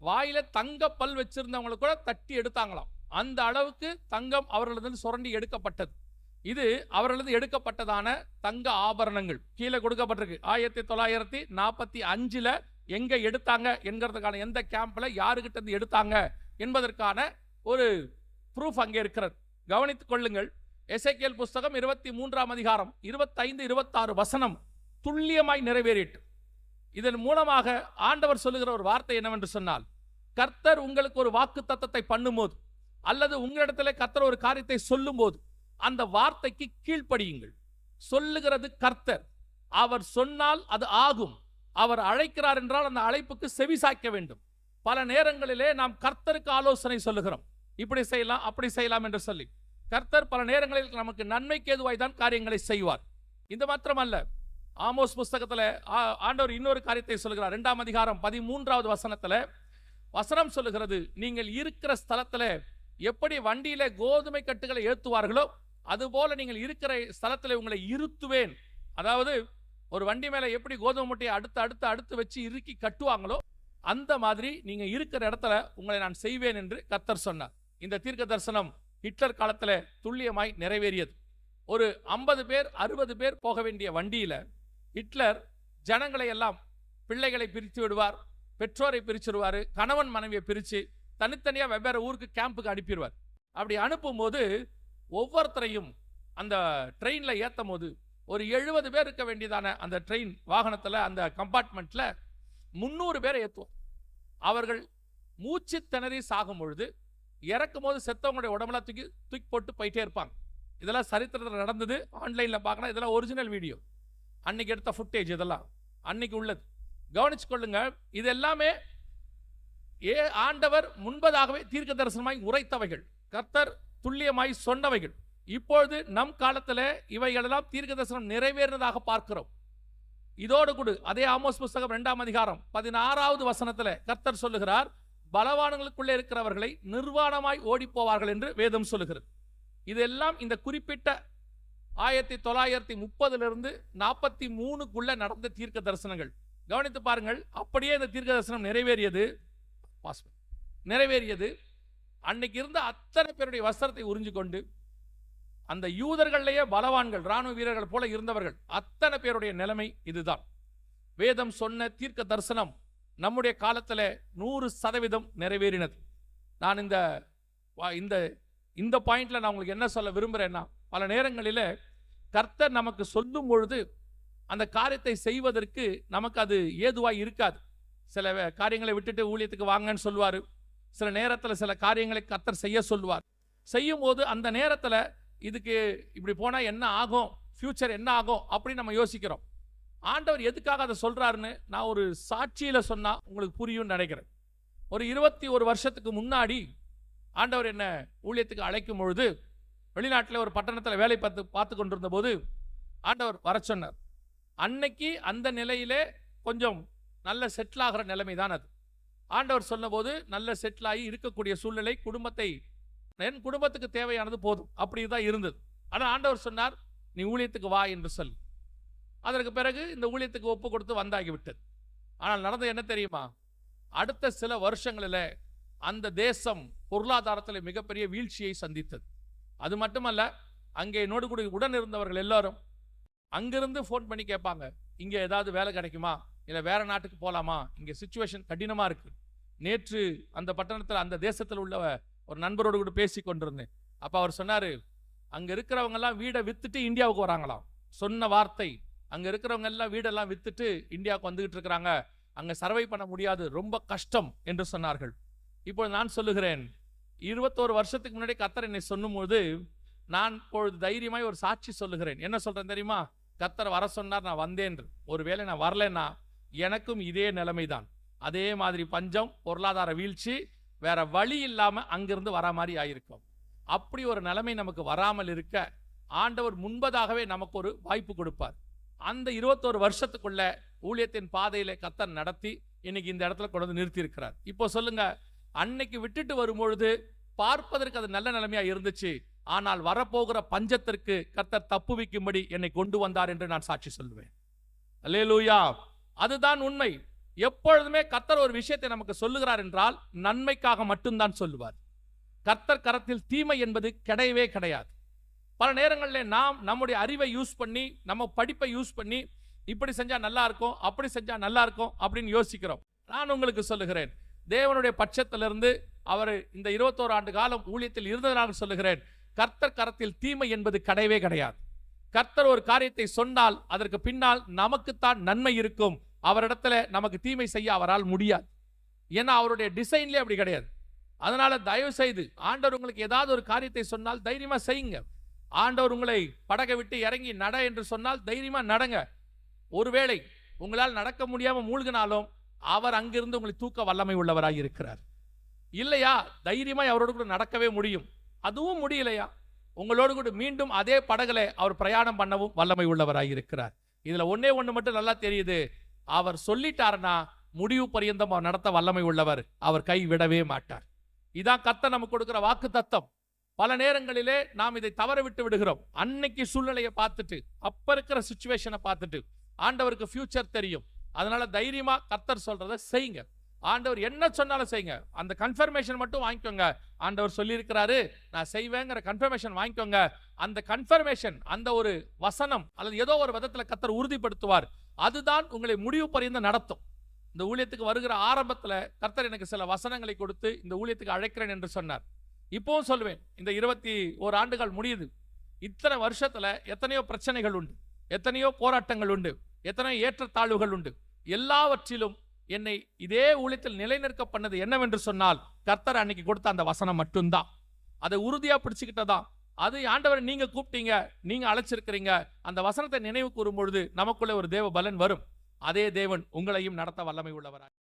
வாயில தங்க பல் வச்சிருந்தவங்களை கூட தட்டி எடுத்தாங்களாம். அந்த அளவுக்கு தங்கம் அவர்களிடம் சுரண்டி எடுக்கப்பட்டது. இது அவர்களது எடுக்கப்பட்டதான தங்க ஆபரணங்கள். கீழே கொடுக்கப்பட்டிருக்கு. ஆயிரத்தி தொள்ளாயிரத்தி நாற்பத்தி அஞ்சில் எங்கே எடுத்தாங்க என்கிறதுக்கான எந்த கேம்பில் யாருக்கிட்ட இருந்து எடுத்தாங்க என்பதற்கான ஒரு ப்ரூஃப் அங்கே இருக்கிறது. கவனித்துக் கொள்ளுங்கள். எசேக்கியேல் புஸ்தகம் இருபத்தி மூன்றாம் அதிகாரம் இருபத்தைந்து இருபத்தாறு வசனம் துல்லியமாய் நிறைவேறிட்டு. இதன் மூலமாக ஆண்டவர் சொல்லுகிற ஒரு வார்த்தை என்னவென்று சொன்னால் கர்த்தர் உங்களுக்கு ஒரு வாக்கு தத்தத்தை பண்ணும்போது அல்லது உங்களிடத்திலே கர்த்தர் ஒரு காரியத்தை சொல்லும்போது அந்த வார்த்தைக்கு கீழ்ப்படியுங்கள். சொல்லுகிறது கர்த்தர். அவர் சொன்னால் அது ஆகும். அவர் அழைக்கிறார் என்றால் அந்த அழைப்புக்கு செவிசாய்க்க வேண்டும். பல நேரங்களிலே நாம் கர்த்தருக்கு ஆலோசனை சொல்லுகிறோம். இப்படி செய்யலாம் அப்படி செய்யலாம் என்று சொல்லி. கர்த்தர் பல நேரங்களில் நமக்கு நன்மைக்கு ஏதுவாய் தான் காரியங்களை செய்வார். இந்த மாத்திரமல்ல. ஆமோஸ் புஸ்தகத்துல ஆண்டவர் இன்னொரு காரியத்தை சொல்லுகிறார். ரெண்டாம் அதிகாரம் பதிமூன்றாவது வசனத்துல வசனம் சொல்லுகிறது. நீங்கள் இருக்கிற ஸ்தலத்துல எப்படி வண்டியில கோதுமை கட்டுகளை ஏத்துவார்களோ அதுபோல நீங்கள் இருக்கிற ஸ்தலத்துல உங்களை இருத்துவேன். அதாவது ஒரு வண்டி மேல எப்படி கோதுமை மூட்டையை அடுத்து அடுத்து அடுத்து வச்சு இறுக்கி கட்டுவாங்களோ அந்த மாதிரி நீங்க இருக்கிற இடத்துல உங்களை நான் செய்வேன் என்று கத்தர் சொன்னார். இந்த தீர்க்க தரிசனம் ஹிட்லர் காலத்துல துல்லியமாய் நிறைவேறியது. ஒரு ஐம்பது பேர் அறுபது பேர் போக வேண்டிய வண்டியில ஹிட்லர் ஜனங்களை எல்லாம் பிள்ளைகளை பிரித்து விடுவார் பெற்றோரை பிரிச்சிருவார் கணவன் மனைவியை பிரித்து தனித்தனியாக வெவ்வேறு ஊருக்கு கேம்புக்கு அனுப்பிடுவார் அப்படி அனுப்பும்போது ஒவ்வொருத்தரையும் அந்த ட்ரெயினில் ஏற்றும் போது ஒரு எழுபது பேர் இருக்க வேண்டியதான அந்த ட்ரெயின் வாகனத்தில் அந்த கம்பார்ட்மெண்ட்டில் முந்நூறு பேரை ஏற்றுவோம் அவர்கள் மூச்சு திணறி சாகும் பொழுது இறக்கும் போது செத்தவங்களுடைய உடம்புல தூக்கி தூக்கி போட்டு போயிட்டே இருப்பாங்க. இதெல்லாம் சரித்திரத்தில் நடந்தது. ஆன்லைனில் பார்க்கலாம் இதெல்லாம் ஒரிஜினல் வீடியோ அன்னைக்கு எடுத்த ஃபுட்டேஜ் இதெல்லாம். அன்னைக்கு உள்ளது. கவனிச்சு கொள்ளுங்க. இது எல்லாமே ஏ ஆண்டவர் முன்பதாகவே தீர்க்க தரிசனமாய் உரைத்தவைகள். கர்த்தர் துல்லியமாய் சொன்னவைகள். இப்பொழுது நம் காலத்துல இவைகளெல்லாம் தீர்க்க தரிசனம் நிறைவேறினதாக பார்க்கிறோம். இதோடு கூட அதே ஆமோஸ் புஸ்தகம் ரெண்டாம் அதிகாரம் பதினாறாவது வசனத்துல கர்த்தர் சொல்லுகிறார் பலவான்களுக்குள்ளே இருக்கிறவர்களை நிர்வாணமாய் ஓடி போவார்கள் என்று வேதம் சொல்லுகிறது. இதெல்லாம் இந்த குறிப்பிட்ட ஆயிரத்தி தொள்ளாயிரத்தி முப்பதுல நாற்பத்தி மூணுக்குள்ள நடந்த தீர்க்க தரிசனங்கள் கவனித்து பாருங்கள் அப்படியே இந்த தீர்க்க தரிசனம் நிறைவேறியது நிறைவேறியது அன்னைக்கு இருந்த அத்தனை பேருடைய வஸ்திரத்தை உறிஞ்சு கொண்டு அந்த யூதர்கள்லேயே பலவான்கள் ராணுவ வீரர்கள் போல இருந்தவர்கள் அத்தனை பேருடைய நிலைமை இதுதான். வேதம் சொன்ன தீர்க்க தரிசனம் நம்முடைய காலத்தில் நூறு சதவீதம் நிறைவேறினது. நான் இந்த இந்த இந்த பாயிண்ட்ல நான் உங்களுக்கு என்ன சொல்ல விரும்புகிறேன்னா பல நேரங்களில் கர்த்தர் நமக்கு சொல்லும் பொழுது அந்த காரியத்தை செய்வதற்கு நமக்கு அது ஏதுவாக இருக்காது. சில காரியங்களை விட்டுட்டு ஊழியத்துக்கு வாங்கன்னு சொல்லுவார். சில நேரத்தில் சில காரியங்களை கத்தர் செய்ய சொல்லுவார். செய்யும் போது அந்த நேரத்தில் இதுக்கு இப்படி போனால் என்ன ஆகும்? ஃப்யூச்சர் என்ன ஆகும்? அப்படின்னு நம்ம யோசிக்கிறோம். ஆண்டவர் எதுக்காக அதை சொல்றாருன்னு நான் ஒரு சாட்சியில சொன்னா உங்களுக்கு புரியும்னு நினைக்கிறேன். ஒரு இருபத்தி ஒரு வருஷத்துக்கு முன்னாடி ஆண்டவர் என்ன ஊழியத்துக்கு அழைக்கும் பொழுது வெளிநாட்டில் ஒரு பட்டணத்தில் வேலை பார்த்து பார்த்து கொண்டிருந்த போது ஆண்டவர் வர சொன்னார். அன்னைக்கு அந்த நிலையிலே கொஞ்சம் நல்ல செட்டில் ஆகிற நிலைமை தான் அது. ஆண்டவர் சொன்னபோது நல்ல செட்டில் ஆகி இருக்கக்கூடிய சூழ்நிலை குடும்பத்தை என் குடும்பத்துக்கு தேவையானது போதும். அப்படி தான் இருந்தது. ஆனால் ஆண்டவர் சொன்னார் நீ ஊழியத்துக்கு வா என்று சொல். அதற்கு பிறகு இந்த ஊழியத்துக்கு ஒப்பு கொடுத்து வந்தாகிவிட்டது. ஆனால் நடந்தது என்ன தெரியுமா? அடுத்த சில வருஷங்களில் அந்த தேசம் பொருளாதாரத்தில் மிகப்பெரிய வீழ்ச்சியை சந்தித்தது. அது மட்டுமல்ல அங்கே என்னோடு கூட உடன் இருந்தவர்கள் எல்லாரும் அங்கிருந்து ஃபோன் பண்ணி கேட்பாங்க இங்கே ஏதாவது வேலை கிடைக்குமா? இல்லை வேறு நாட்டுக்கு போகலாமா இங்கே சுச்சுவேஷன் கடினமாக இருக்குது நேற்று அந்த பட்டணத்தில் அந்த தேசத்தில் உள்ள ஒரு நண்பரோடு கூட பேசி கொண்டிருந்தேன். அப்போ அவர் சொன்னார் அங்கே இருக்கிறவங்கெல்லாம் வீடை விற்றுட்டு இந்தியாவுக்கு வராங்களாம். சொன்ன வார்த்தை அங்கே இருக்கிறவங்க எல்லாம் வீடெல்லாம் விற்றுட்டு இந்தியாவுக்கு வந்துக்கிட்டு இருக்கிறாங்க. அங்கே சர்வை பண்ண முடியாது. ரொம்ப கஷ்டம் என்று சொன்னார்கள். இப்போ நான் சொல்லுகிறேன் இருபத்தோரு வருஷத்துக்கு முன்னாடி கத்தர் என்னை சொல்லும்போது நான் இப்பொழுது தைரியமாய் ஒரு சாட்சி சொல்லுகிறேன். என்ன சொல்கிறேன் தெரியுமா? கத்தர் வர சொன்னார் நான் வந்தேன். ஒருவேளை நான் வரலைன்னா எனக்கும் இதே நிலைமைதான். அதே மாதிரி பஞ்சம் பொருளாதார வீழ்ச்சி வேற வழி இல்லாமல் அங்கிருந்து வர மாதிரி ஆயிருக்கும். அப்படி ஒரு நிலைமை நமக்கு வராமல் இருக்க ஆண்டவர் முன்பதாகவே நமக்கு ஒரு வாய்ப்பு கொடுப்பார். அந்த இருபத்தோரு வருஷத்துக்குள்ள ஊழியத்தின் பாதையில கத்தன் நடத்தி இன்னைக்கு இந்த இடத்துல கொண்டு வந்து நிறுத்தியிருக்கிறார். இப்போ சொல்லுங்க அன்னைக்கு விட்டுட்டு வரும்பொழுது பார்ப்பதற்கு அது நல்ல நிலைமையா இருந்துச்சு. ஆனால் வரப்போகிற பஞ்சத்திற்கு கத்தர் தப்புவிக்கும்படி என்னை கொண்டு வந்தார் என்று நான் சாட்சி சொல்லுவேன். அல்லேலூயா! அதுதான் உண்மை. எப்பொழுதுமே கத்தர் ஒரு விஷயத்தை நமக்கு சொல்லுகிறார் என்றால் நன்மைக்காக மட்டும்தான் சொல்லுவார். கர்த்தர் கரத்தில் தீமை என்பது கிடையவே கிடையாது. பல நேரங்களில் நாம் நம்முடைய அறிவை யூஸ் பண்ணி நம்ம படிப்பை யூஸ் பண்ணி இப்படி செஞ்சால் நல்லா இருக்கும் அப்படி செஞ்சால் நல்லா இருக்கும் அப்படின்னு யோசிக்கிறோம். நான் உங்களுக்கு சொல்லுகிறேன். தேவனுடைய பட்சத்திலிருந்து அவர் இந்த இருபத்தோரு ஆண்டு காலம் ஊழியத்தில் இருந்ததனால் சொல்லுகிறேன். கர்த்தர் கரத்தில் தீமை என்பது கிடையவே கிடையாது. கர்த்தர் ஒரு காரியத்தை சொன்னால் அதற்கு பின்னால் நமக்குத்தான் நன்மை இருக்கும். அவரிடத்துல நமக்கு தீமை செய்ய அவரால் முடியாது. ஏன்னா அவருடைய டிசைன்லேயே அப்படி கிடையாது. அதனால தயவு செய்து ஆண்டவர் உங்களுக்கு ஏதாவது ஒரு காரியத்தை சொன்னால் தைரியமா செய்யுங்க. ஆண்டவர் உங்களை படகை விட்டு இறங்கி நட என்று சொன்னால் தைரியமா நடங்க. ஒருவேளை உங்களால் நடக்க முடியாம மூழ்கினாலும் அவர் அங்கிருந்து உங்களை தூக்க வல்லமை உள்ளவராக இருக்கிறார். இல்லையா? தைரியமாய் அவரோடு கூட நடக்கவே முடியும். அதுவும் முடியலையா? உங்களோடு கூட மீண்டும் அதே படகுல அவர் பிரயாணம் பண்ணவும் வல்லமை உள்ளவராக இருக்கிறார். இதுல ஒன்றே ஒன்று மட்டும் நல்லா தெரியுது. அவர் சொல்லிட்டாருன்னா முடிவு பரியந்தம் அவர் நடத்த வல்லமை உள்ளவர். அவர் கை விடவே மாட்டார். இதான் கத்த நமக்கு கொடுக்கிற வாக்கு தத்தம் பல நேரங்களிலே நாம் இதை தவற விட்டு விடுகிறோம். அன்னைக்கு சூழ்நிலையை பார்த்துட்டு அப்ப இருக்கிற சுச்சுவேஷனை பார்த்துட்டு ஆண்டவருக்கு ஃபியூச்சர் தெரியும். அதனால தைரியமா கத்தர் சொல்றதை செய்யுங்க. ஆண்டவர் என்ன சொன்னாலும் செய்யுங்க. அந்த கன்ஃபர்மேஷன் மட்டும் வாங்கிக்கோங்க. ஆண்டவர் சொல்லியிருக்கிறாரு நான் செய்வேங்கிற கன்ஃபர்மேஷன் வாங்கிக்கோங்க. அந்த கன்ஃபர்மேஷன் அந்த ஒரு வசனம் அல்லது ஏதோ ஒரு விதத்தில் கத்தர் உறுதிப்படுத்துவார். அதுதான் உங்களை முடிவு பரிந்து நடத்தும். இந்த ஊழியத்துக்கு வருகிற ஆரம்பத்தில் கர்த்தர் எனக்கு சில வசனங்களை கொடுத்து இந்த ஊழியத்துக்கு அழைக்கிறேன் என்று சொன்னார். இப்போவும் சொல்லுவேன் இந்த இருபத்தி ஓர் ஆண்டுகள் முடியுது. இத்தனை வருஷத்தில் எத்தனையோ பிரச்சனைகள் உண்டு. எத்தனையோ போராட்டங்கள் உண்டு. எத்தனையோ ஏற்றத்தாழ்வுகள் உண்டு. எல்லாவற்றிலும் என்னை இதே ஊழியத்தில் நிலைநிற்க பண்ணது என்னவென்று சொன்னால் கர்த்தர் அன்னைக்கு கொடுத்த அந்த வசனம் மட்டும்தான். அதை உறுதியாக பிடிச்சிக்கிட்டதான் அது ஆண்டவரை நீங்க கூப்பிட்டீங்க நீங்க அழைச்சிருக்கிறீங்க அந்த வசனத்தை நினைவு கூறும் பொழுது நமக்குள்ளே ஒரு தேவ பலன் வரும். அதே தேவன் உங்களையும் நடத்த வல்லமை உள்ளவராக